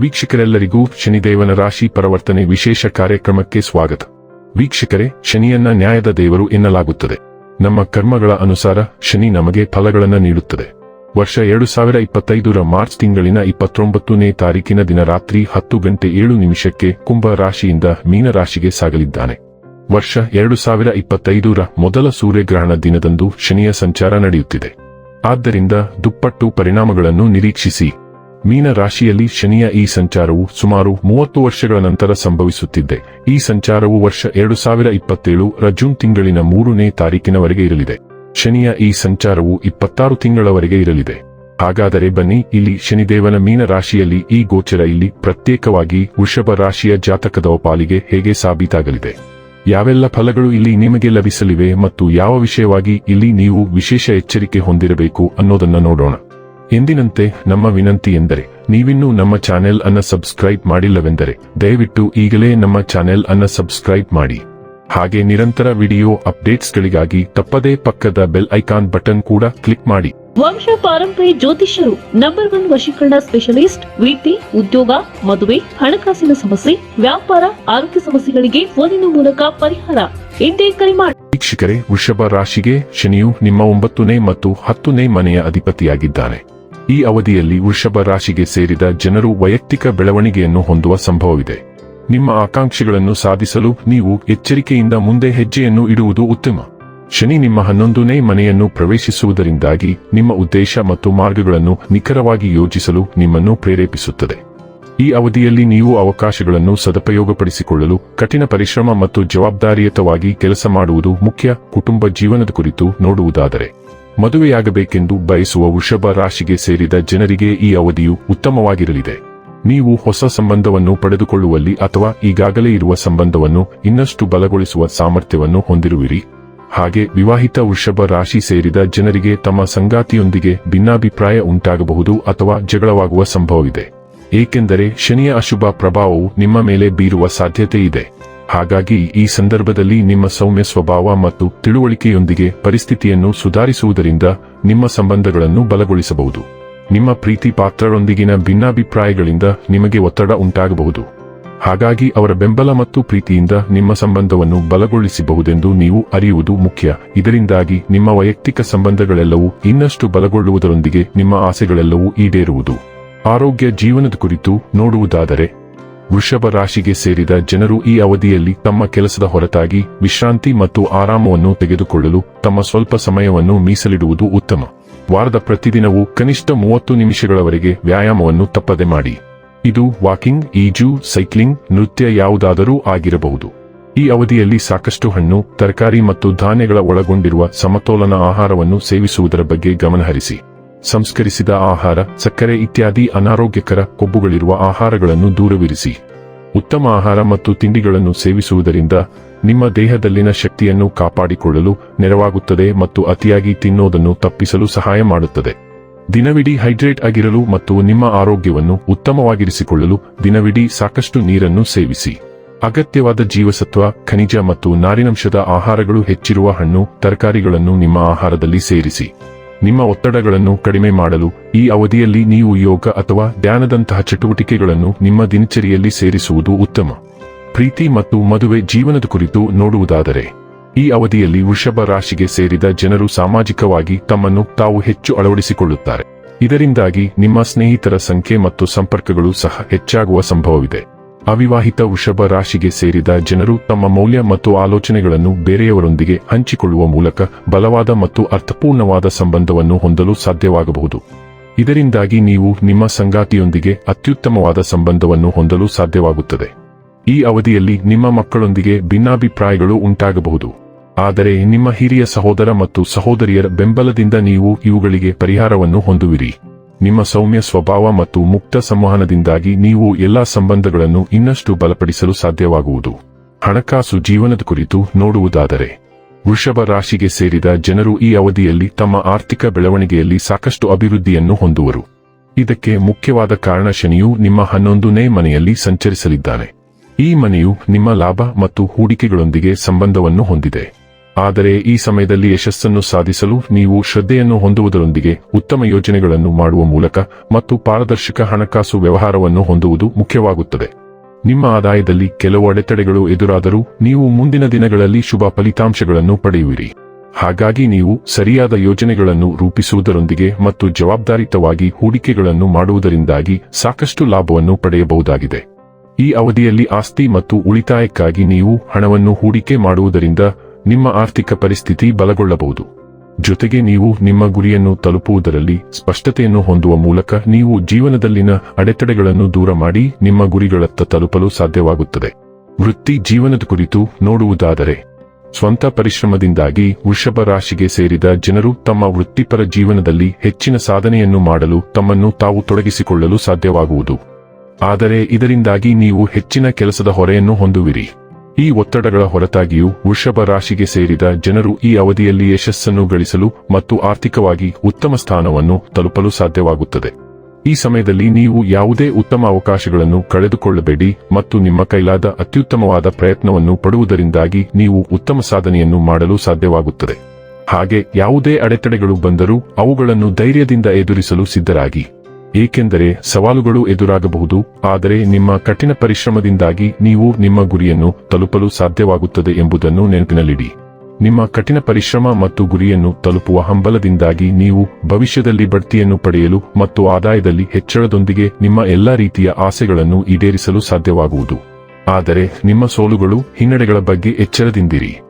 ವೀಕ್ಷಕರೆಲ್ಲರಿಗೂ ಶನಿದೇವನ ರಾಶಿ ಪರವರ್ತನೆ ವಿಶೇಷ ಕಾರ್ಯಕ್ರಮಕ್ಕೆ ಸ್ವಾಗತ. ವೀಕ್ಷಕರೇ, ಶನಿಯನ್ನ ನ್ಯಾಯದ ದೇವರು ಎನ್ನಲಾಗುತ್ತದೆ. ನಮ್ಮ ಕರ್ಮಗಳ ಅನುಸಾರ ಶನಿ ನಮಗೆ ಫಲಗಳನ್ನು ನೀಡುತ್ತದೆ. ವರ್ಷ ಎರಡು ಸಾವಿರ ಇಪ್ಪತ್ತೈದರ ಮಾರ್ಚ್ ತಿಂಗಳಿನ ಇಪ್ಪತ್ತೊಂಬತ್ತನೇ ತಾರೀಕಿನ ದಿನ ರಾತ್ರಿ ಹತ್ತು ಗಂಟೆ ಏಳು ನಿಮಿಷಕ್ಕೆ ಕುಂಭ ರಾಶಿಯಿಂದ ಮೀನರಾಶಿಗೆ ಸಾಗಲಿದ್ದಾನೆ. ವರ್ಷ ಎರಡು ಸಾವಿರ ಇಪ್ಪತ್ತೈದರ ಮೊದಲ ಸೂರ್ಯಗ್ರಹಣ ದಿನದಂದು ಶನಿಯ ಸಂಚಾರ ನಡೆಯುತ್ತಿದೆ. ಆದ್ದರಿಂದ ದುಪ್ಪಟ್ಟು ಪರಿಣಾಮಗಳನ್ನು ನಿರೀಕ್ಷಿಸಿ. ಮೀನ ರಾಶಿಯಲ್ಲಿ ಶನಿಯ ಈ ಸಂಚಾರವು ಸುಮಾರು ಮೂವತ್ತು ವರ್ಷಗಳ ನಂತರ ಸಂಭವಿಸುತ್ತಿದೆ. ಈ ಸಂಚಾರವು ವರ್ಷ ಎರಡು ಸಾವಿರ ಇಪ್ಪತ್ತೇಳು ರ ತಿಂಗಳಿನ ಮೂರನೇ ತಾರೀಕಿನವರೆಗೆ ಇರಲಿದೆ. ಶನಿಯ ಈ ಸಂಚಾರವು ಇಪ್ಪತ್ತಾರು ತಿಂಗಳವರೆಗೆ ಇರಲಿದೆ. ಹಾಗಾದರೆ ಬನ್ನಿ, ಇಲ್ಲಿ ಶನಿದೇವನ ಮೀನ ರಾಶಿಯಲ್ಲಿ ಈ ಗೋಚರ ಇಲ್ಲಿ ಪ್ರತ್ಯೇಕವಾಗಿ ವೃಷಭ ರಾಶಿಯ ಜಾತಕದ ಪಾಲಿಗೆ ಹೇಗೆ ಸಾಬೀತಾಗಲಿದೆ? ಯಾವೆಲ್ಲ ಫಲಗಳು ಇಲ್ಲಿ ನಿಮಗೆ ಲಭಿಸಲಿವೆ ಮತ್ತು ಯಾವ ವಿಷಯವಾಗಿ ಇಲ್ಲಿ ನೀವು ವಿಶೇಷ ಎಚ್ಚರಿಕೆ ಹೊಂದಿರಬೇಕು ಅನ್ನೋದನ್ನ ನೋಡೋಣ. ಎಂದಿನಂತೆ ನಮ್ಮ ವಿನಂತಿ ಎಂದರೆ ನೀವಿನ್ನೂ ನಮ್ಮ ಚಾನೆಲ್ ಅನ್ನ ಸಬ್ಸ್ಕ್ರೈಬ್ ಮಾಡಿಲ್ಲವೆಂದರೆ ದಯವಿಟ್ಟು ಈಗಲೇ ನಮ್ಮ ಚಾನೆಲ್ ಅನ್ನ ಸಬ್ಸ್ಕ್ರೈಬ್ ಮಾಡಿ. ಹಾಗೆ ನಿರಂತರ ವಿಡಿಯೋ ಅಪ್ಡೇಟ್ಸ್ಗಳಿಗಾಗಿ ತಪ್ಪದೇ ಪಕ್ಕದ ಬೆಲ್ ಐಕಾನ್ ಬಟನ್ ಕೂಡ ಕ್ಲಿಕ್ ಮಾಡಿ. ವಂಶ ಪಾರಂಪರಿ ಜ್ಯೋತಿಷ್ಯರು ನಂಬರ್ ಒನ್ ವಶೀಕರಣ ಸ್ಪೆಷಲಿಸ್ಟ್ ವೃತ್ತಿ ಉದ್ಯೋಗ ಮದುವೆ ಹಣಕಾಸಿನ ಸಮಸ್ಯೆ ವ್ಯಾಪಾರ ಆರೋಗ್ಯ ಸಮಸ್ಯೆಗಳಿಗೆ ಫೋನಿನ ಮೂಲಕ ಪರಿಹಾರ. ಎಂದೇ ಕರೆ ಮಾಡಿ ವೀಕ್ಷಕರೇ ವೃಷಭ ರಾಶಿಗೆ ಶನಿಯು ನಿಮ್ಮ ಒಂಬತ್ತನೇ ಮತ್ತು ಹತ್ತನೇ ಮನೆಯ ಅಧಿಪತಿಯಾಗಿದ್ದಾನೆ. ಈ ಅವಧಿಯಲ್ಲಿ ವೃಷಭ ರಾಶಿಗೆ ಸೇರಿದ ಜನರು ವೈಯಕ್ತಿಕ ಬೆಳವಣಿಗೆಯನ್ನು ಹೊಂದುವ ಸಂಭವವಿದೆ. ನಿಮ್ಮ ಆಕಾಂಕ್ಷೆಗಳನ್ನು ಸಾಧಿಸಲು ನೀವು ಎಚ್ಚರಿಕೆಯಿಂದ ಮುಂದೆ ಹೆಜ್ಜೆಯನ್ನು ಇಡುವುದು ಉತ್ತಮ. ಶನಿ ನಿಮ್ಮ ಹನ್ನೊಂದನೇ ಮನೆಯನ್ನು ಪ್ರವೇಶಿಸುವುದರಿಂದಾಗಿ ನಿಮ್ಮ ಉದ್ದೇಶ ಮತ್ತು ಮಾರ್ಗಗಳನ್ನು ನಿಖರವಾಗಿ ಯೋಜಿಸಲು ನಿಮ್ಮನ್ನು ಪ್ರೇರೇಪಿಸುತ್ತದೆ. ಈ ಅವಧಿಯಲ್ಲಿ ನೀವು ಅವಕಾಶಗಳನ್ನು ಸದುಪಯೋಗಪಡಿಸಿಕೊಳ್ಳಲು ಕಠಿಣ ಪರಿಶ್ರಮ ಮತ್ತು ಜವಾಬ್ದಾರಿಯುತವಾಗಿ ಕೆಲಸ ಮಾಡುವುದು ಮುಖ್ಯ. ಕುಟುಂಬ ಜೀವನದ ಕುರಿತು ನೋಡುವುದಾದರೆ ಮದುವೆಯಾಗಬೇಕೆಂದು ಬಯಸುವ ವೃಷಭ ರಾಶಿಗೆ ಸೇರಿದ ಜನರಿಗೆ ಈ ಅವಧಿಯು ಉತ್ತಮವಾಗಿರಲಿದೆ. ನೀವು ಹೊಸ ಸಂಬಂಧವನ್ನು ಪಡೆದುಕೊಳ್ಳುವಲ್ಲಿ ಅಥವಾ ಈಗಾಗಲೇ ಇರುವ ಸಂಬಂಧವನ್ನು ಇನ್ನಷ್ಟು ಬಲಗೊಳಿಸುವ ಸಾಮರ್ಥ್ಯವನ್ನು ಹೊಂದಿರುವಿರಿ. ಹಾಗೆ ವಿವಾಹಿತ ವೃಷಭ ರಾಶಿ ಸೇರಿದ ಜನರಿಗೆ ತಮ್ಮ ಸಂಗಾತಿಯೊಂದಿಗೆ ಭಿನ್ನಾಭಿಪ್ರಾಯ ಉಂಟಾಗಬಹುದು ಅಥವಾ ಜಗಳವಾಗುವ ಸಂಭವವಿದೆ. ಏಕೆಂದರೆ ಶನಿಯ ಅಶುಭ ಪ್ರಭಾವವು ನಿಮ್ಮ ಮೇಲೆ ಬೀರುವ ಸಾಧ್ಯತೆ ಇದೆ ಹಾಗಾಗಿ ಈ ಸಂದರ್ಭದಲ್ಲಿ ನಿಮ್ಮ ಸೌಮ್ಯ ಸ್ವಭಾವ ಮತ್ತು ತಿಳುವಳಿಕೆಯೊಂದಿಗೆ ಪರಿಸ್ಥಿತಿಯನ್ನು ಸುಧಾರಿಸುವುದರಿಂದ ನಿಮ್ಮ ಸಂಬಂಧಗಳನ್ನು ಬಲಗೊಳಿಸಬಹುದು. ನಿಮ್ಮ ಪ್ರೀತಿ ಪಾತ್ರರೊಂದಿಗಿನ ಭಿನ್ನಾಭಿಪ್ರಾಯಗಳಿಂದ ನಿಮಗೆ ಒತ್ತಡ ಉಂಟಾಗಬಹುದು. ಹಾಗಾಗಿ ಅವರ ಬೆಂಬಲ ಮತ್ತು ಪ್ರೀತಿಯಿಂದ ನಿಮ್ಮ ಸಂಬಂಧವನ್ನು ಬಲಗೊಳಿಸಬಹುದೆಂದು ನೀವು ಅರಿಯುವುದು ಮುಖ್ಯ. ಇದರಿಂದಾಗಿ ನಿಮ್ಮ ವೈಯಕ್ತಿಕ ಸಂಬಂಧಗಳೆಲ್ಲವೂ ಇನ್ನಷ್ಟು ಬಲಗೊಳ್ಳುವುದರೊಂದಿಗೆ ನಿಮ್ಮ ಆಸೆಗಳೆಲ್ಲವೂ ಈಡೇರುವುದು. ಆರೋಗ್ಯ, ಜೀವನದ ಕುರಿತು ನೋಡುವುದಾದರೆ ವೃಷಭ ರಾಶಿಗೆ ಸೇರಿದ ಜನರು ಈ ಅವಧಿಯಲ್ಲಿ ತಮ್ಮ ಕೆಲಸದ ಹೊರತಾಗಿ ವಿಶ್ರಾಂತಿ ಮತ್ತು ಆರಾಮವನ್ನು ತೆಗೆದುಕೊಳ್ಳಲು ತಮ್ಮ ಸ್ವಲ್ಪ ಸಮಯವನ್ನು ಮೀಸಲಿಡುವುದು ಉತ್ತಮ. ವಾರದ ಪ್ರತಿದಿನವೂ ಕನಿಷ್ಠ ಮೂವತ್ತು ನಿಮಿಷಗಳವರೆಗೆ ವ್ಯಾಯಾಮವನ್ನು ತಪ್ಪದೆ ಮಾಡಿ. ಇದು ವಾಕಿಂಗ್ ಈಜು ಸೈಕ್ಲಿಂಗ್, ನೃತ್ಯ ಯಾವುದಾದರೂ ಆಗಿರಬಹುದು. ಈ ಅವಧಿಯಲ್ಲಿ ಸಾಕಷ್ಟು ಹಣ್ಣು, ತರಕಾರಿ ಮತ್ತು ಧಾನ್ಯಗಳ ಒಳಗೊಂಡಿರುವ ಸಮತೋಲನ ಆಹಾರವನ್ನು ಸೇವಿಸುವುದರ ಬಗ್ಗೆ ಗಮನಹರಿಸಿ. ಸಂಸ್ಕರಿಸಿದ ಆಹಾರ, ಸಕ್ಕರೆ ಇತ್ಯಾದಿ ಅನಾರೋಗ್ಯಕರ ಕೊಬ್ಬುಗಳಿರುವ ಆಹಾರಗಳನ್ನು ದೂರವಿರಿಸಿ. ಉತ್ತಮ ಆಹಾರ ಮತ್ತು ತಿಂಡಿಗಳನ್ನು ಸೇವಿಸುವುದರಿಂದ ನಿಮ್ಮ ದೇಹದಲ್ಲಿನ ಶಕ್ತಿಯನ್ನು ಕಾಪಾಡಿಕೊಳ್ಳಲು ನೆರವಾಗುತ್ತದೆ ಮತ್ತು ಅತಿಯಾಗಿ ತಿನ್ನೋದನ್ನು ತಪ್ಪಿಸಲು ಸಹಾಯ ಮಾಡುತ್ತದೆ. ದಿನವಿಡೀ ಹೈಡ್ರೇಟ್ ಆಗಿರಲು ಮತ್ತು ನಿಮ್ಮ ಆರೋಗ್ಯವನ್ನು ಉತ್ತಮವಾಗಿರಿಸಿಕೊಳ್ಳಲು ದಿನವಿಡೀ ಸಾಕಷ್ಟು ನೀರನ್ನು ಸೇವಿಸಿ. ಅಗತ್ಯವಾದ ಜೀವಸತ್ವ, ಖನಿಜ ಮತ್ತು ನಾರಿನಂಶದ ಆಹಾರಗಳು ಹೆಚ್ಚಿರುವ ಹಣ್ಣು, ತರಕಾರಿಗಳನ್ನು ನಿಮ್ಮ ಆಹಾರದಲ್ಲಿ ಸೇರಿಸಿ. ನಿಮ್ಮ ಒತ್ತಡಗಳನ್ನು ಕಡಿಮೆ ಮಾಡಲು, ಈ ಅವಧಿಯಲ್ಲಿ ನೀವು ಯೋಗ ಅಥವಾ ಧ್ಯಾನದಂತಹ ಚಟುವಟಿಕೆಗಳನ್ನು ನಿಮ್ಮ ದಿನಚರಿಯಲ್ಲಿ ಸೇರಿಸುವುದು ಉತ್ತಮ. ಪ್ರೀತಿ ಮತ್ತು ಮದುವೆ ಜೀವನದ ಕುರಿತು ನೋಡುವುದಾದರೆ, ಈ ಅವಧಿಯಲ್ಲಿ ವೃಷಭ ರಾಶಿಗೆ ಸೇರಿದ ಜನರು ಸಾಮಾಜಿಕವಾಗಿ ತಮ್ಮನ್ನು ತಾವು ಹೆಚ್ಚು ಅಳವಡಿಸಿಕೊಳ್ಳುತ್ತಾರೆ. ಇದರಿಂದಾಗಿ ನಿಮ್ಮ ಸ್ನೇಹಿತರ ಸಂಖ್ಯೆ ಮತ್ತು ಸಂಪರ್ಕಗಳು ಸಹ ಹೆಚ್ಚಾಗುವ ಸಂಭವವಿದೆ. ಅವಿವಾಹಿತ ವೃಷಭ ರಾಶಿಗೆ ಸೇರಿದ ಜನರು ತಮ್ಮ ಮೌಲ್ಯ ಮತ್ತು ಆಲೋಚನೆಗಳನ್ನು ಬೇರೆಯವರೊಂದಿಗೆ ಹಂಚಿಕೊಳ್ಳುವ ಮೂಲಕ ಬಲವಾದ ಮತ್ತು ಅರ್ಥಪೂರ್ಣವಾದ ಸಂಬಂಧವನ್ನು ಹೊಂದಲು ಸಾಧ್ಯವಾಗಬಹುದು. ಇದರಿಂದಾಗಿ ನೀವು ನಿಮ್ಮ ಸಂಗಾತಿಯೊಂದಿಗೆ ಅತ್ಯುತ್ತಮವಾದ ಸಂಬಂಧವನ್ನು ಹೊಂದಲು ಸಾಧ್ಯವಾಗುತ್ತದೆ. ಈ ಅವಧಿಯಲ್ಲಿ ನಿಮ್ಮ ಮಕ್ಕಳೊಂದಿಗೆ ಭಿನ್ನಾಭಿಪ್ರಾಯಗಳು ಉಂಟಾಗಬಹುದು. ಆದರೆ ನಿಮ್ಮ ಹಿರಿಯ ಸಹೋದರ ಮತ್ತು ಸಹೋದರಿಯರ ಬೆಂಬಲದಿಂದ ನೀವು ಇವುಗಳಿಗೆ ಪರಿಹಾರವನ್ನು ಹೊಂದುವಿರಿ. ನಿಮ್ಮ ಸೌಮ್ಯ ಸ್ವಭಾವ ಮತ್ತು ಮುಕ್ತ ಸಂವಹನದಿಂದಾಗಿ ನೀವು ಎಲ್ಲಾ ಸಂಬಂಧಗಳನ್ನು ಇನ್ನಷ್ಟು ಬಲಪಡಿಸಲು ಸಾಧ್ಯವಾಗುವುದು. ಹಣಕಾಸು ಜೀವನದ ಕುರಿತು ನೋಡುವುದಾದರೆ, ವೃಷಭ ರಾಶಿಗೆ ಸೇರಿದ ಜನರು ಈ ಅವಧಿಯಲ್ಲಿ ತಮ್ಮ ಆರ್ಥಿಕ ಬೆಳವಣಿಗೆಯಲ್ಲಿ ಸಾಕಷ್ಟು ಅಭಿವೃದ್ಧಿಯನ್ನು ಹೊಂದುವರು. ಇದಕ್ಕೆ ಮುಖ್ಯವಾದ ಕಾರಣ ಶನಿಯು ನಿಮ್ಮ ಹನ್ನೊಂದನೇ ಮನೆಯಲ್ಲಿ ಸಂಚರಿಸಲಿದ್ದಾನೆ. ಈ ಮನೆಯು ನಿಮ್ಮ ಲಾಭ ಮತ್ತು ಹೂಡಿಕೆಗಳೊಂದಿಗೆ ಸಂಬಂಧವನ್ನು ಹೊಂದಿದೆ. ಆದರೆ ಈ ಸಮಯದಲ್ಲಿ ಯಶಸ್ಸನ್ನು ಸಾಧಿಸಲು ನೀವು ಶ್ರದ್ಧೆಯನ್ನು ಹೊಂದುವುದರೊಂದಿಗೆ ಉತ್ತಮ ಯೋಜನೆಗಳನ್ನು ಮಾಡುವ ಮೂಲಕ ಮತ್ತು ಪಾರದರ್ಶಕ ಹಣಕಾಸು ವ್ಯವಹಾರವನ್ನು ಹೊಂದುವುದು ಮುಖ್ಯವಾಗುತ್ತದೆ. ನಿಮ್ಮ ಆದಾಯದಲ್ಲಿ ಕೆಲವು ಅಡೆತಡೆಗಳು ಎದುರಾದರೂ ನೀವು ಮುಂದಿನ ದಿನಗಳಲ್ಲಿ ಶುಭ ಫಲಿತಾಂಶಗಳನ್ನು ಪಡೆಯುವಿರಿ. ಹಾಗಾಗಿ ನೀವು ಸರಿಯಾದ ಯೋಜನೆಗಳನ್ನು ರೂಪಿಸುವುದರೊಂದಿಗೆ ಮತ್ತು ಜವಾಬ್ದಾರಿತವಾಗಿ ಹೂಡಿಕೆಗಳನ್ನು ಮಾಡುವುದರಿಂದಾಗಿ ಸಾಕಷ್ಟು ಲಾಭವನ್ನು ಪಡೆಯಬಹುದಾಗಿದೆ. ಈ ಅವಧಿಯಲ್ಲಿ ಆಸ್ತಿ ಮತ್ತು ಉಳಿತಾಯಕ್ಕಾಗಿ ನೀವು ಹಣವನ್ನು ಹೂಡಿಕೆ ಮಾಡುವುದರಿಂದ ನಿಮ್ಮ ಆರ್ಥಿಕ ಪರಿಸ್ಥಿತಿ ಬಲಗೊಳ್ಳಬಹುದು. ಜೊತೆಗೆ ನೀವು ನಿಮ್ಮ ಗುರಿಯನ್ನು ತಲುಪುವುದರಲ್ಲಿ ಸ್ಪಷ್ಟತೆಯನ್ನು ಹೊಂದುವ ಮೂಲಕ ನೀವು ಜೀವನದಲ್ಲಿನ ಅಡೆತಡೆಗಳನ್ನು ದೂರ ಮಾಡಿ ನಿಮ್ಮ ಗುರಿಗಳತ್ತ ತಲುಪಲು ಸಾಧ್ಯವಾಗುತ್ತದೆ. ವೃತ್ತಿ ಜೀವನದ ಕುರಿತು ನೋಡುವುದಾದರೆ, ಸ್ವಂತ ಪರಿಶ್ರಮದಿಂದಾಗಿ ವೃಷಭ ರಾಶಿಗೆ ಸೇರಿದ ಜನರು ತಮ್ಮ ವೃತ್ತಿಪರ ಜೀವನದಲ್ಲಿ ಹೆಚ್ಚಿನ ಸಾಧನೆಯನ್ನು ಮಾಡಲು ತಮ್ಮನ್ನು ತಾವು ತೊಡಗಿಸಿಕೊಳ್ಳಲು ಸಾಧ್ಯವಾಗುವುದು. ಆದರೆ ಇದರಿಂದಾಗಿ ನೀವು ಹೆಚ್ಚಿನ ಕೆಲಸದ ಹೊರೆಯನ್ನು ಹೊಂದುವಿರಿ. ಈ ಒತ್ತಡಗಳ ಹೊರತಾಗಿಯೂ ವೃಷಭ ರಾಶಿಗೆ ಸೇರಿದ ಜನರು ಈ ಅವಧಿಯಲ್ಲಿ ಯಶಸ್ಸನ್ನು ಗಳಿಸಲು ಮತ್ತು ಆರ್ಥಿಕವಾಗಿ ಉತ್ತಮ ಸ್ಥಾನವನ್ನು ತಲುಪಲು ಸಾಧ್ಯವಾಗುತ್ತದೆ. ಈ ಸಮಯದಲ್ಲಿ ನೀವು ಯಾವುದೇ ಉತ್ತಮ ಅವಕಾಶಗಳನ್ನು ಕಳೆದುಕೊಳ್ಳಬೇಡಿ ಮತ್ತು ನಿಮ್ಮ ಕೈಲಾದ ಅತ್ಯುತ್ತಮವಾದ ಪ್ರಯತ್ನವನ್ನು ಪಡುವುದರಿಂದಾಗಿ ನೀವು ಉತ್ತಮ ಸಾಧನೆಯನ್ನು ಮಾಡಲು ಸಾಧ್ಯವಾಗುತ್ತದೆ. ಹಾಗೆ ಯಾವುದೇ ಅಡೆತಡೆಗಳು ಬಂದರೂ ಅವುಗಳನ್ನು ಧೈರ್ಯದಿಂದ ಎದುರಿಸಲು ಸಿದ್ಧರಾಗಿ. ಏಕೆಂದರೆ ಸವಾಲುಗಳು ಎದುರಾಗಬಹುದು, ಆದರೆ ನಿಮ್ಮ ಕಠಿಣ ಪರಿಶ್ರಮದಿಂದಾಗಿ ನೀವು ನಿಮ್ಮ ಗುರಿಯನ್ನು ತಲುಪಲು ಸಾಧ್ಯವಾಗುತ್ತದೆ ಎಂಬುದನ್ನು ನೆನಪಿನಲ್ಲಿಡಿ. ನಿಮ್ಮ ಕಠಿಣ ಪರಿಶ್ರಮ ಮತ್ತು ಗುರಿಯನ್ನು ತಲುಪುವ ಹಂಬಲದಿಂದಾಗಿ ನೀವು ಭವಿಷ್ಯದಲ್ಲಿ ಬಡ್ತಿಯನ್ನು ಪಡೆಯಲು ಮತ್ತು ಆದಾಯದಲ್ಲಿ ಹೆಚ್ಚಳದೊಂದಿಗೆ ನಿಮ್ಮ ಎಲ್ಲಾ ರೀತಿಯ ಆಸೆಗಳನ್ನು ಈಡೇರಿಸಲು ಸಾಧ್ಯವಾಗುವುದು. ಆದರೆ ನಿಮ್ಮ ಸೋಲುಗಳು ಹಿನ್ನಡೆಗಳ ಬಗ್ಗೆ ಎಚ್ಚರದಿಂದಿರಿ.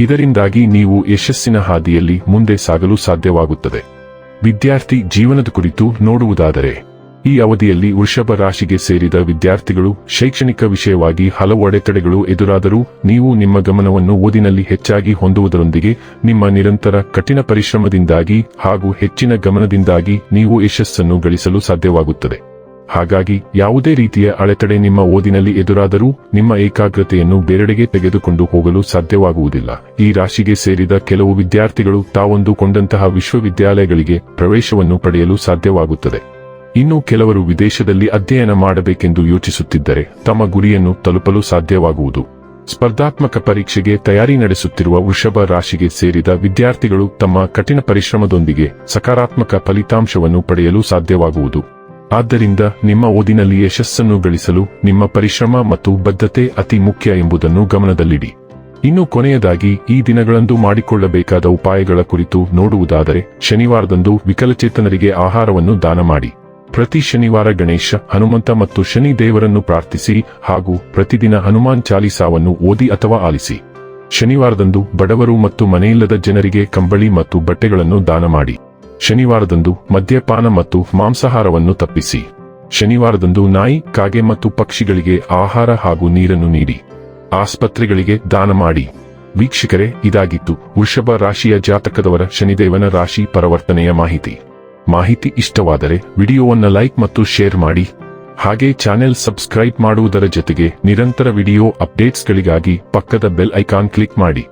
ಇದರಿಂದಾಗಿ ನೀವು ಯಶಸ್ಸಿನ ಹಾದಿಯಲ್ಲಿ ಮುಂದೆ ಸಾಗಲು ಸಾಧ್ಯವಾಗುತ್ತದೆ. ವಿದ್ಯಾರ್ಥಿ ಜೀವನದ ಕುರಿತು ನೋಡುವುದಾದರೆ, ಈ ಅವಧಿಯಲ್ಲಿ ವೃಷಭ ರಾಶಿಗೆ ಸೇರಿದ ವಿದ್ಯಾರ್ಥಿಗಳು ಶೈಕ್ಷಣಿಕ ವಿಷಯವಾಗಿ ಹಲವು ಅಡೆತಡೆಗಳು ಎದುರಾದರೂ ನೀವು ನಿಮ್ಮ ಗಮನವನ್ನು ಓದಿನಲ್ಲಿ ಹೆಚ್ಚಾಗಿ ಹೊಂದುವುದರೊಂದಿಗೆ ನಿಮ್ಮ ನಿರಂತರ ಕಠಿಣ ಪರಿಶ್ರಮದಿಂದಾಗಿ ಹಾಗೂ ಹೆಚ್ಚಿನ ಗಮನದಿಂದಾಗಿ ನೀವು ಯಶಸ್ಸನ್ನು ಗಳಿಸಲು ಸಾಧ್ಯವಾಗುತ್ತದೆ. ಹಾಗಾಗಿ ಯಾವುದೇ ರೀತಿಯ ಅಡೆತಡೆ ನಿಮ್ಮ ಓದಿನಲ್ಲಿ ಎದುರಾದರೂ ನಿಮ್ಮ ಏಕಾಗ್ರತೆಯನ್ನು ಬೇರೆಡೆಗೆ ತೆಗೆದುಕೊಂಡು ಹೋಗಲು ಸಾಧ್ಯವಾಗುವುದಿಲ್ಲ. ಈ ರಾಶಿಗೆ ಸೇರಿದ ಕೆಲವು ವಿದ್ಯಾರ್ಥಿಗಳು ತಾವೊಂದುಕೊಂಡಂತಹ ವಿಶ್ವವಿದ್ಯಾಲಯಗಳಿಗೆ ಪ್ರವೇಶವನ್ನು ಪಡೆಯಲು ಸಾಧ್ಯವಾಗುತ್ತದೆ. ಇನ್ನು ಕೆಲವರು ವಿದೇಶದಲ್ಲಿ ಅಧ್ಯಯನ ಮಾಡಬೇಕೆಂದು ಯೋಚಿಸುತ್ತಿದ್ದರೆ ತಮ್ಮ ಗುರಿಯನ್ನು ತಲುಪಲು ಸಾಧ್ಯವಾಗುವುದು. ಸ್ಪರ್ಧಾತ್ಮಕ ಪರೀಕ್ಷೆಗೆ ತಯಾರಿ ನಡೆಸುತ್ತಿರುವ ವೃಷಭ ರಾಶಿಗೆ ಸೇರಿದ ವಿದ್ಯಾರ್ಥಿಗಳು ತಮ್ಮ ಕಠಿಣ ಪರಿಶ್ರಮದೊಂದಿಗೆ ಸಕಾರಾತ್ಮಕ ಫಲಿತಾಂಶವನ್ನು ಪಡೆಯಲು ಸಾಧ್ಯವಾಗುವುದು. ಆದ್ದರಿಂದ ನಿಮ್ಮ ಓದಿನಲ್ಲಿ ಯಶಸ್ಸನ್ನು ಗಳಿಸಲು ನಿಮ್ಮ ಪರಿಶ್ರಮ ಮತ್ತು ಬದ್ಧತೆ ಅತಿ ಮುಖ್ಯ ಎಂಬುದನ್ನು ಗಮನದಲ್ಲಿಡಿ. ಇನ್ನು ಕೊನೆಯದಾಗಿ, ಈ ದಿನಗಳಂದು ಮಾಡಿಕೊಳ್ಳಬೇಕಾದ ಉಪಾಯಗಳ ಕುರಿತು ನೋಡುವುದಾದರೆ, ಶನಿವಾರದಂದು ವಿಕಲಚೇತನರಿಗೆ ಆಹಾರವನ್ನು ದಾನ ಮಾಡಿ. ಪ್ರತಿ ಶನಿವಾರ ಗಣೇಶ, ಹನುಮಂತ ಮತ್ತು ಶನಿ ದೇವರನ್ನು ಪ್ರಾರ್ಥಿಸಿ ಹಾಗೂ ಪ್ರತಿದಿನ ಹನುಮಾನ್ ಚಾಲಿಸಾವನ್ನು ಓದಿ ಅಥವಾ ಆಲಿಸಿ. ಶನಿವಾರದಂದು ಬಡವರು ಮತ್ತು ಮನೆಯಿಲ್ಲದ ಜನರಿಗೆ ಕಂಬಳಿ ಮತ್ತು ಬಟ್ಟೆಗಳನ್ನು ದಾನ ಮಾಡಿ. ಶನಿವಾರದಂದು ಮದ್ಯಪಾನ ಮತ್ತು ಮಾಂಸಾಹಾರವನ್ನು ತಪ್ಪಿಸಿ. ಶನಿವಾರದಂದು ನಾಯಿ, ಕಾಗೆ ಮತ್ತು ಪಕ್ಷಿಗಳಿಗೆ ಆಹಾರ ಹಾಗೂ ನೀರನ್ನು ನೀಡಿ. ಆಸ್ಪತ್ರೆಗಳಿಗೆ ದಾನ ಮಾಡಿ. ವೀಕ್ಷಕರೇ, ಇದಾಗಿತ್ತು ವೃಷಭ ರಾಶಿಯ ಜಾತಕದವರ ಶನಿದೇವನ ರಾಶಿ ಪರಿವರ್ತನೆಯ ಮಾಹಿತಿ. ಮಾಹಿತಿ ಇಷ್ಟವಾದರೆ ವಿಡಿಯೋವನ್ನು ಲೈಕ್ ಮತ್ತು ಶೇರ್ ಮಾಡಿ. ಹಾಗೆ ಚಾನೆಲ್ ಸಬ್ಸ್ಕ್ರೈಬ್ ಮಾಡುವುದರ ಜೊತೆಗೆ ನಿರಂತರ ವಿಡಿಯೋ ಅಪ್ಡೇಟ್ಸ್ಗಳಿಗಾಗಿ ಪಕ್ಕದ ಬೆಲ್ ಐಕಾನ್ ಕ್ಲಿಕ್ ಮಾಡಿ.